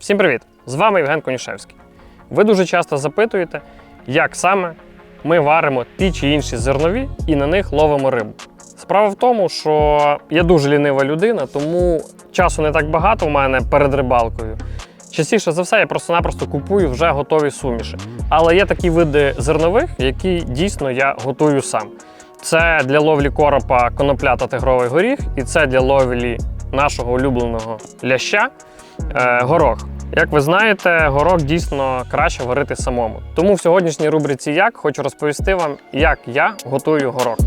Всім привіт! З вами Євген Конюшевський. Ви дуже часто запитуєте, як саме ми варимо ті чи інші зернові і на них ловимо рибу. Справа в тому, що я дуже лінива людина, тому часу не так багато у мене перед рибалкою. Частіше за все, я просто-напросто купую вже готові суміші. Але є такі види зернових, які дійсно я готую сам. Це для ловлі коропа конопля та тигровий горіх, і це для ловлі нашого улюбленого ляща горох. Як ви знаєте, горох дійсно краще варити самому. Тому в сьогоднішній рубриці Як хочу розповісти вам, як я готую горох.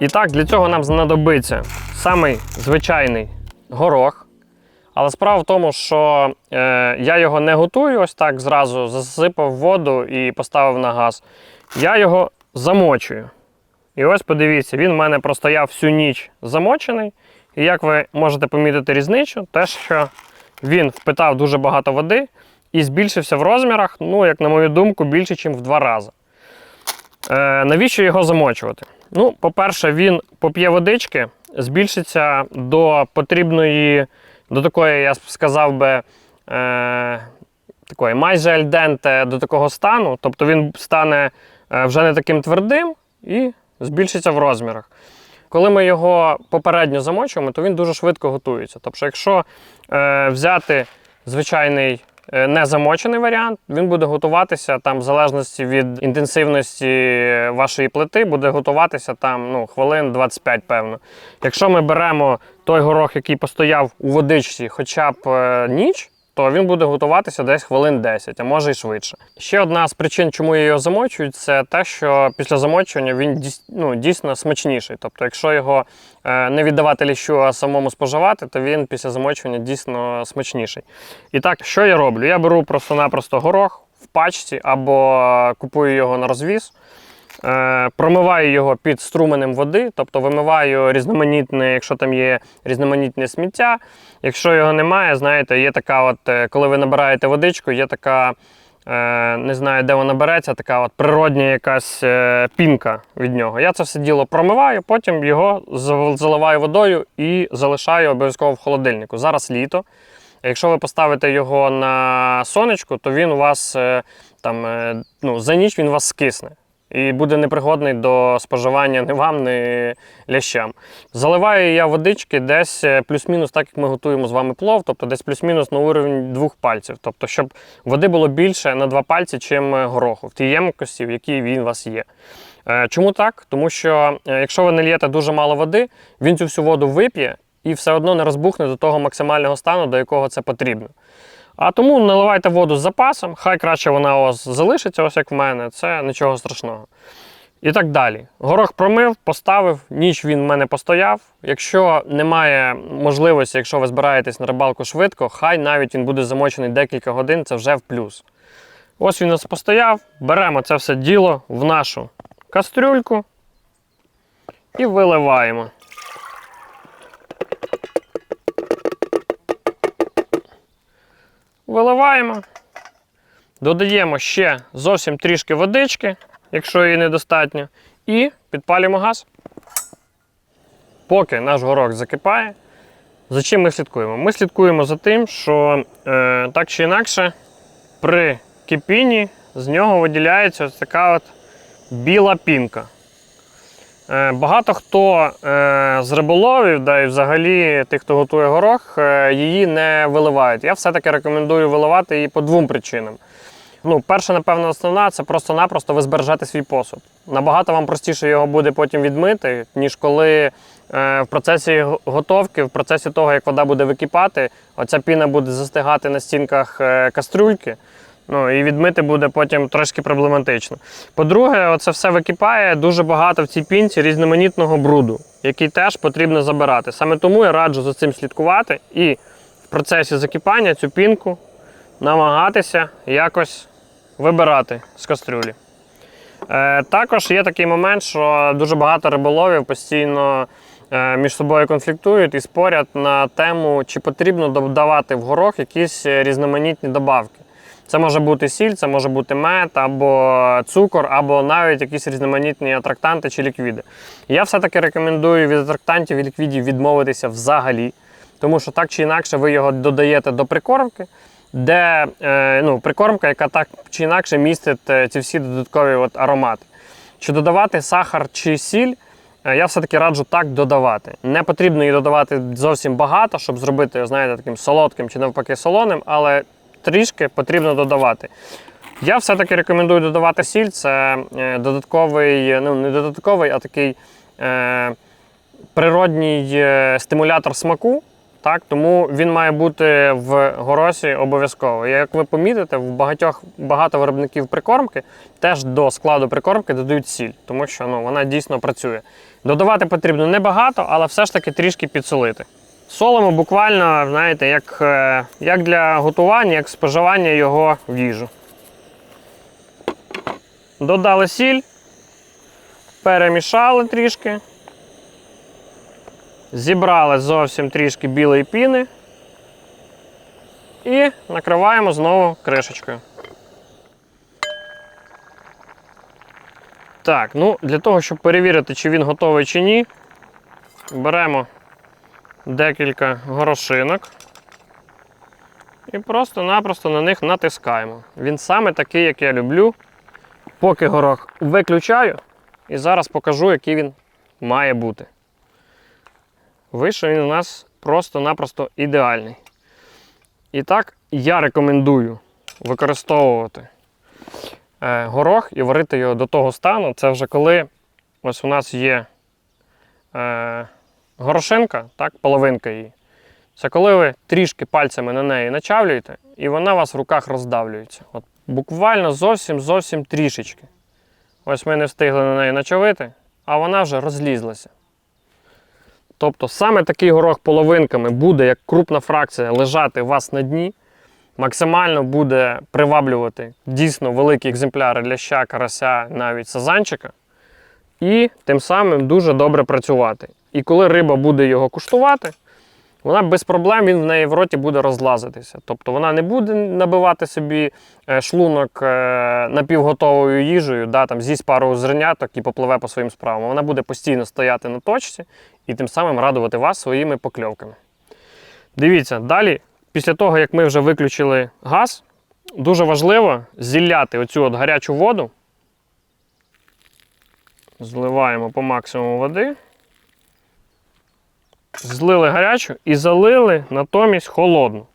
І так, для цього нам знадобиться самий звичайний горох. Але справа в тому, що е, я його не готую ось так зразу, засипав воду і поставив на газ. Я його замочую. І ось подивіться, він в мене простояв всю ніч замочений. І як ви можете помітити різницю, те, що він впитав дуже багато води і збільшився в розмірах, ну, як на мою думку, більше, ніж в два рази. Е, навіщо його замочувати? Ну, по-перше, він поп'є водички, збільшиться до потрібної, до такої, я сказав би, е, такої майже альденте до такого стану. Тобто він стане е, вже не таким твердим і збільшиться в розмірах. Коли ми його попередньо замочуємо, то він дуже швидко готується. Тобто, якщо е, взяти звичайний е, незамочений варіант, він буде готуватися там, в залежності від інтенсивності вашої плити, буде готуватися там ну, хвилин 25, певно. Якщо ми беремо той горох, який постояв у водичці хоча б е, ніч, то він буде готуватися десь хвилин 10, а може й швидше. Ще одна з причин, чому я його замочую, це те, що після замочування він ну, дійсно смачніший. Тобто, якщо його е, не віддавати ліщу, а самому споживати, то він після замочування дійсно смачніший. І так, що я роблю? Я беру просто-напросто горох в пачці або купую його на розвіз. Е, Промиваю його під струменем води, тобто вимиваю різноманітне, якщо там є різноманітне сміття. Якщо його немає, знаєте, є така, от, е, коли ви набираєте водичку, є така, е, не знаю, де вона береться, така от природня якась пінка від нього. Я це все діло промиваю, потім його заливаю водою і залишаю обов'язково в холодильнику. Зараз літо. Якщо ви поставите його на сонечку, то він у вас там, ну, за ніч він у вас скисне і буде непригодний до споживання ні вам, ні лящам. Заливаю я водички десь е, плюс-мінус, так як ми готуємо з вами плов, тобто десь плюс-мінус на уровень двох пальців. Тобто, щоб води було більше на два пальці, чим е, гороху в тій ємкості, в якій він у вас є. Е, Чому так? Тому що якщо ви нальєте дуже мало води, він цю всю воду вип'є і все одно не розбухне до того максимального стану, до якого це потрібно. А тому наливайте воду з запасом, хай краще вона у вас залишиться, ось як в мене, це нічого страшного. І так далі. Горох промив, поставив, ніч він в мене постояв. Якщо немає можливості, якщо ви збираєтесь на рибалку швидко, хай навіть він буде замочений декілька годин, це вже в плюс. Ось він у нас постояв, беремо це все діло в нашу кастрюльку і виливаємо. Виливаємо. Додаємо ще зовсім трішки водички, якщо її недостатньо, і підпалюємо газ. Поки наш горох закипає, за чим ми слідкуємо? Ми слідкуємо за тим, що е, так чи інакше при кипінні з нього виділяється ось така от біла пінка. Е, Багато хто е, з риболовів, да і взагалі тих, хто готує горох, е, її не виливають. Я все-таки рекомендую виливати її по двом причинам. Ну, перша, напевно, основна це просто-напросто ви збережете свій посуд. Набагато вам простіше його буде потім відмити, ніж коли в процесі готовки, в процесі того, як вода буде википати, оця піна буде застигати на стінках кастрюльки. Ну і відмити буде потім трошки проблематично. По-друге, оце все википає дуже багато в цій пінці різноманітного бруду, який теж потрібно забирати. Саме тому я раджу за цим слідкувати і в процесі закипання цю пінку намагатися якось вибирати з кастрюлі. Е, також є такий момент, що дуже багато риболовів постійно е, між собою конфліктують і спорять на тему, чи потрібно додавати в горох якісь різноманітні добавки. Це може бути сіль, це може бути мед, або цукор, або навіть якісь різноманітні атрактанти чи ліквіди. Я все-таки рекомендую від атрактантів і ліквідів відмовитися взагалі, тому що так чи інакше ви його додаєте до прикормки, де е, ну, прикормка, яка так чи інакше містить е, ці всі додаткові от аромати. Чи додавати сахар чи сіль, е, я все-таки раджу так додавати. Не потрібно її додавати зовсім багато, щоб зробити, знаєте, таким солодким чи навпаки солоним, але трішки потрібно додавати. Я все-таки рекомендую додавати сіль. Це е, додатковий, ну не додатковий, а такий е, природній е, стимулятор смаку. Так, тому він має бути в горосі обов'язково. Як ви помітите, в багатьох багато виробників прикормки теж до складу прикормки додають сіль, тому що ну, вона дійсно працює. Додавати потрібно небагато, але все ж таки трішки підсолити. Солимо буквально, знаєте, як, е, як для готування, як споживання його в їжу. Додали сіль, перемішали трішки. Зібрали зовсім трішки білої піни і накриваємо знову кришечкою. Так, ну для того, щоб перевірити, чи він готовий чи ні, беремо декілька горошинок і просто-напросто на них натискаємо. Він саме такий, як я люблю. Поки горох виключаю, і зараз покажу, який він має бути. Вийшов він у нас просто-напросто ідеальний. І так, я рекомендую використовувати е, горох і варити його до того стану. Це вже коли ось у нас є е, горошинка, так, половинка її. Це коли ви трішки пальцями на неї начавлюєте, і вона у вас в руках роздавлюється. От Буквально зовсім зовсім трішечки. Ось ми не встигли на неї начавити, а вона вже розлізлася. Тобто саме такий горох половинками буде, як крупна фракція, лежати у вас на дні. Максимально буде приваблювати дійсно великі екземпляри ляща, карася, навіть сазанчика. І тим самим дуже добре працювати. І коли риба буде його куштувати, вона без проблем він в неї в роті буде розлазитися. Тобто вона не буде набивати собі е, шлунок е, напівготовою їжею, да, там, з'їсть пару зерняток і попливе по своїм справам. Вона буде постійно стояти на точці і тим самим радувати вас своїми покльовками. Дивіться, далі, після того, як ми вже виключили газ, дуже важливо зілляти оцю от гарячу воду. Зливаємо по максимуму води. Злили гарячу і залили натомість холодну.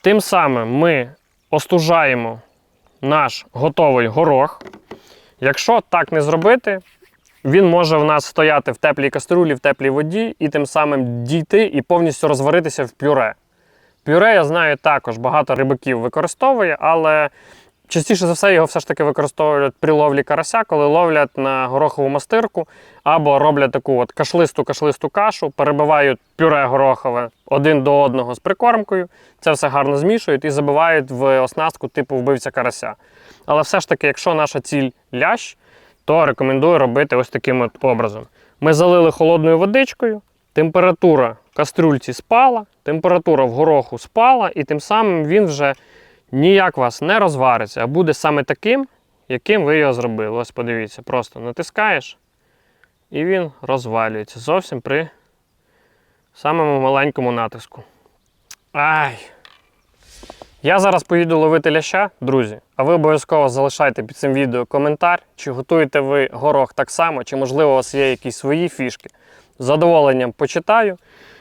Тим самим ми остужаємо наш готовий горох. Якщо так не зробити, він може в нас стояти в теплій каструлі, в теплій воді, і тим самим дійти і повністю розваритися в пюре. Пюре, я знаю, також багато рибаків використовує, але частіше за все його все ж таки використовують при ловлі карася, коли ловлять на горохову мастирку, або роблять таку от кашлисту-кашлисту кашу, перебивають пюре горохове один до одного з прикормкою. Це все гарно змішують і забивають в оснастку типу вбивця карася. Але все ж таки, якщо наша ціль лящ, то рекомендую робити ось таким от образом. Ми залили холодною водичкою, температура в кастрюльці спала, температура в гороху спала, і тим самим він вже ніяк вас не розвариться, а буде саме таким, яким ви його зробили. Ось подивіться, просто натискаєш, і він розвалюється зовсім при самому маленькому натиску. Ай! Я зараз поїду ловити ляща, друзі. А ви обов'язково залишайте під цим відео коментар, чи готуєте ви горох так само, чи, можливо, у вас є якісь свої фішки. З задоволенням почитаю.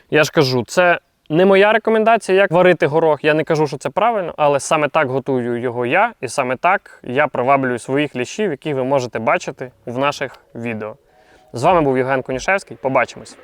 Я ж кажу, це не моя рекомендація, як варити горох. Я не кажу, що це правильно, але саме так готую його я, і саме так я приваблюю своїх лішів, які ви можете бачити в наших відео. З вами був Євген Конішевський. Побачимось!